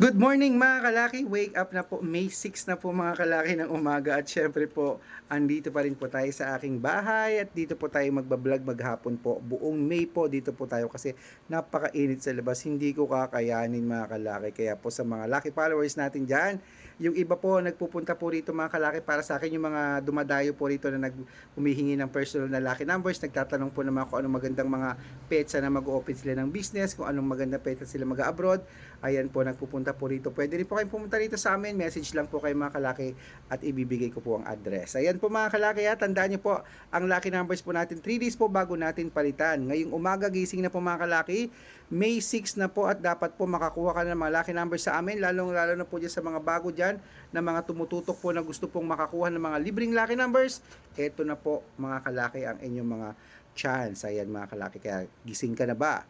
Good morning mga kalaki, wake up na po, May 6 na po mga kalaki ng umaga. At syempre po, andito pa rin po tayo sa aking bahay. At dito po tayo magbablog maghapon po. Buong May po dito po tayo kasi napakainit sa labas, hindi ko kakayanin mga kalaki. Kaya po sa mga lucky followers natin dyan, yung iba po nagpupunta po rito mga kalaki para sa akin yung mga dumadayo po rito na nag humihingi ng personal na lucky numbers, nagtatanong po naman kung anong magandang mga petsa na mag-open sila ng business, kung anong magandang petsa sila mag-abroad. Ayan po, nagpupunta po rito. Pwede rin po kayong pumunta rito sa amin. Message lang po kayo mga kalaki at ibibigay ko po ang address. Ayan po mga kalaki ha, tandaan niyo po, ang lucky numbers po natin, 3 days po bago natin palitan. Ngayong umaga, gising na po mga kalaki, May 6 na po at dapat po makakuha ka ng mga lucky numbers sa amin, lalong lalo na po dyan sa mga bago dyan, na mga tumututok po na gusto pong makakuha ng mga libreng lucky numbers. Ito na po mga kalaki ang inyong mga chance. Ayan mga kalaki, kaya gising ka na ba?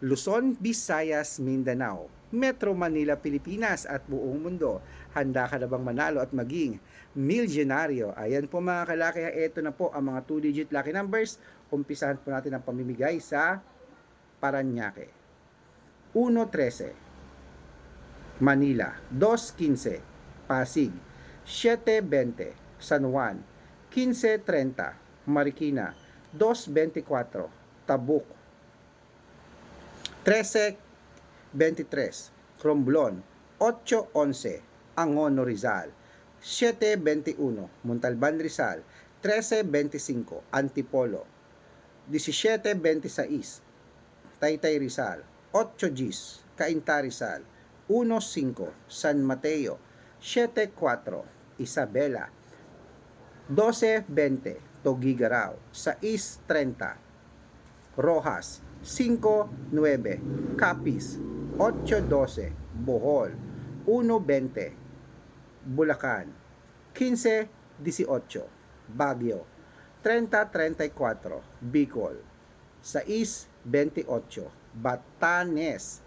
Luzon, Visayas, Mindanao, Metro Manila, Pilipinas at buong mundo. Handa ka na bang manalo at maging milyonaryo? Ayan po mga kalaki, ito na po ang mga 2-digit lucky numbers. Umpisahan po natin ang pamimigay sa Paranaque. 1.13 Manila 2.15 Pasig 7.20 San Juan 15.30 Marikina 2.24 Tabuk 13.23 Cromblon 8.11 Angono Rizal 7.21 Montalban Rizal 13.25 Antipolo 17.26 Taytay Rizal 8 Gis. Cainta Rizal 1.5 San Mateo 7.4 Isabela. 12.20 Togigaraw. 6.30 Rojas. 5.9 Capiz. 8.12 Bohol. 1.20 Bulacan. 15.18 Baguio. 30.34 Bicol. 6.28 Batanes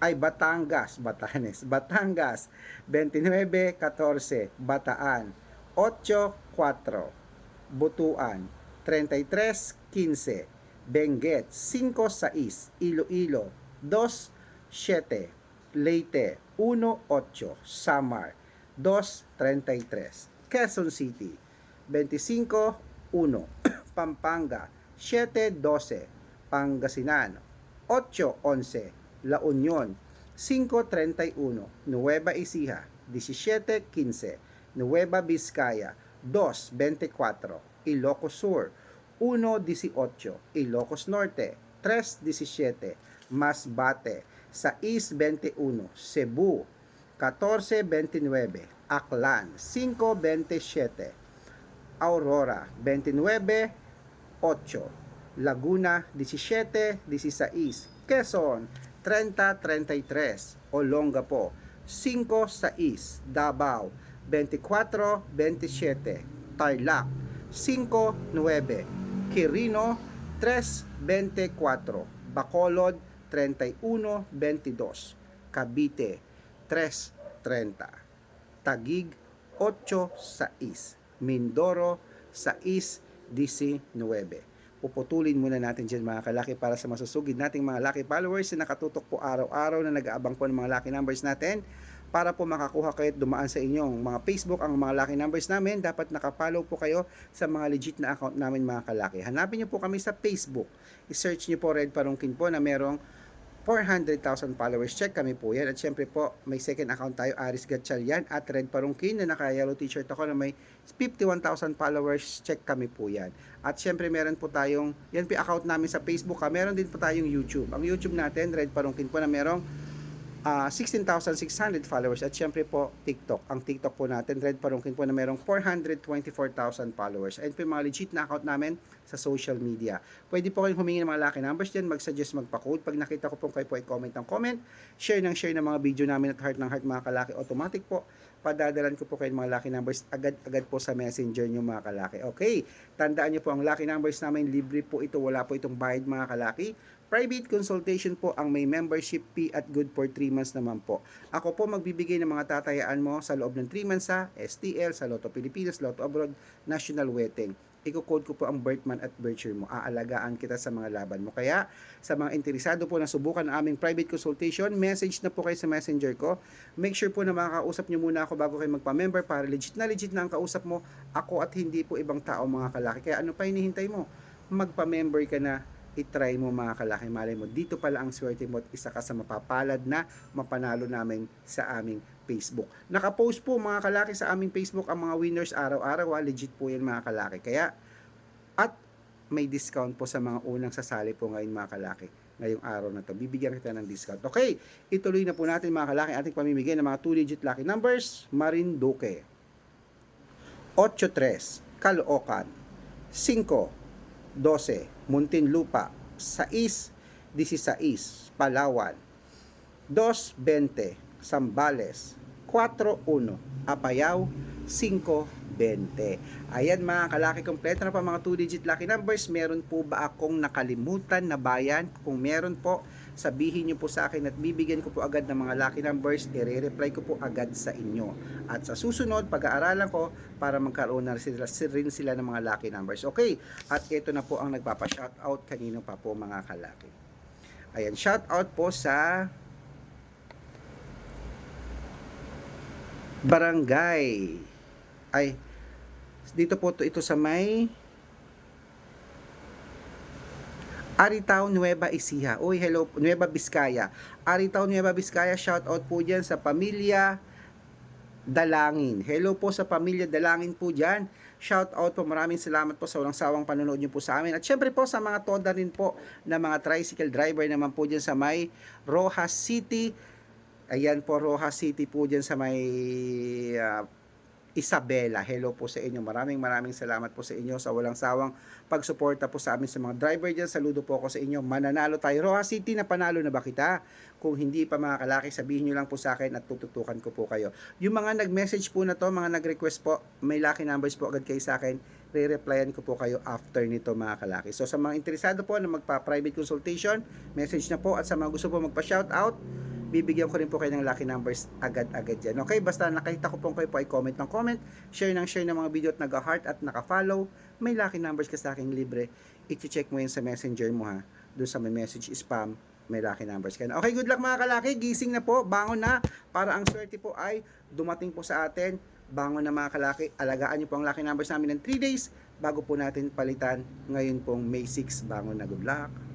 ay Batangas, Batanes, Batangas 29.14 Bataan 8.4 Butuan 33.15 Benguet 5.6 Iloilo 2.7 Leyte 1.8 Samar 2.33 Quezon City 25.1 Pampanga 7.12 Pangasinan 8.11 La Union. 5.31 Nueva Ecija. 17.15 Nueva Vizcaya. 2.24 Ilocos Sur. 1.18 Ilocos Norte. 3.17 Masbate. 6.21 Cebu 14.29 Aklan 5.27 Aurora. 29 8 Laguna. 17 16 Quezon 30 33 Olongapo 5 6 Davao. 24 27 Tarlac. 5 9 Quirino 3 24 Bacolod 31 22 Cavite 3 30 Tagig 8 6 Mindoro 6-19. Puputulin muna natin dyan mga kalaki para sa masusugid nating mga lucky followers na nakatutok po araw-araw na nag-aabang po ng mga lucky numbers natin. Para po makakuha kayo at dumaan sa inyong mga Facebook ang mga lucky numbers namin dapat nakapollow po kayo sa mga legit na account namin mga kalaki. Hanapin niyo po kami sa Facebook. I-search niyo po Red Parungkin po na merong 400,000 followers. Check kami po yan. At syempre po, may second account tayo, Aris Gatchalian at Red Parungkin na naka-yellow t-shirt ako na may 51,000 followers. Check kami po yan. At syempre meron po tayong, yan po account namin sa Facebook ha. Meron din po tayong YouTube. Ang YouTube natin, Red Parungkin po na merong ah, 16,600 followers at syempre po TikTok. Ang TikTok po natin, Red Parungkin po na merong 424,000 followers. Ayun po yung mga legit na account namin sa social media. Pwede po kayong humingi ng mga lucky numbers dyan, mag-suggest, magpa-code. Pag nakita ko po kayo po ay comment ng comment, share ng share ng mga video namin at heart ng heart mga kalaki. Automatic po, padadalan ko po kayo ng mga lucky numbers agad-agad po sa messenger nyo mga kalaki. Okay, tandaan nyo po ang lucky numbers namin, libre po ito, wala po itong bayad mga kalaki. Private consultation po ang may membership fee at good for 3 months naman po. Ako po magbibigay ng mga tatayaan mo sa loob ng 3 months sa STL, sa Lotto Pilipinas, Lotto Abroad, National Wedding. iko-code ko po ang birth month at birth year mo. Aalagaan kita sa mga laban mo. Kaya, sa mga interesado po na subukan ang aming private consultation, message na po kayo sa messenger ko. Make sure po na makakausap nyo muna ako bago kayo magpa-member para legit na legit na ang kausap mo. Ako at hindi po ibang tao mga kalaki. Kaya ano pa hinihintay mo? Magpa-member ka na itry mo mga kalaki. Malay mo, dito pala ang swerte mo at isa ka sa mapapalad na mapanalo namin sa aming Facebook. Nakapost po mga kalaki sa aming Facebook ang mga winners araw-araw. ah. Legit po yan mga kalaki. Kaya, at may discount po sa mga unang sasali po ngayon mga kalaki ngayong araw na to. Bibigyan kita ng discount. Okay, ituloy na po natin mga kalaki ating pamimigay ng mga 2-digit lucky numbers. Marinduque. 8-3. Caloocan. 5. 12. Muntinlupa. 6. 16. Palawan. 2.20 Sambales 4.1 Apayao 5.20 Ayan mga kalaki kompleto na pa mga 2-digit lucky numbers meron po ba akong nakalimutan na bayan kung meron po sabihin nyo po sa akin at bibigyan ko po agad ng mga lucky numbers i-reply ko po agad sa inyo. At sa susunod pag-aaralan ko para magkaroon na sila, rin sila ng mga lucky numbers. Okay at ito na po ang nagpapa-shoutout. Kanino pa po mga kalaki? Ayan shoutout po sa barangay. Ay, dito po to ito sa may Aritown, Nueva Ecija. Uy, hello, Nueva Vizcaya. Aritown, Nueva Vizcaya, shout out po dyan sa pamilya Dalangin. Hello po sa pamilya Dalangin po dyan. Shout out po, maraming salamat po sa walang sawang panonood niyo po sa amin. At syempre po sa mga toda rin po na mga tricycle driver naman po dyan sa may Rojas City, Ayan po, Rojas City po dyan sa may ah, Isabela. Hello po sa inyo. Maraming maraming salamat po sa inyo sa walang sawang pagsuporta po sa amin sa mga driver dyan. Saludo po ako sa inyo. Mananalo tayo. Rojas City, napanalo na ba kita? Kung hindi pa mga kalaki, sabihin nyo lang po sa akin at tututukan ko po kayo. Yung mga nag-message po na to, mga nag-request po, may lucky numbers po agad kayo sa akin. Re-replyan ko po kayo after nito mga kalaki. So sa mga interesado po na magpa-private consultation, message na po. At sa mga gusto po magpa-shoutout, bibigyan ko rin po kayo ng lucky numbers agad-agad dyan. Okay, basta nakita ko po kayo po ay comment ng comment, share ng share ng mga video at nag-heart at naka-follow, may lucky numbers ka sa aking libre, i-check mo yun sa messenger mo ha, doon sa may message spam, may lucky numbers ka na. Okay, good luck mga kalaki, gising na po, bangon na, para ang swerte po ay dumating po sa atin, bangon na mga kalaki, alagaan niyo po ang lucky numbers namin ng 3 days, bago po natin palitan, ngayon pong May 6, bangon na good luck.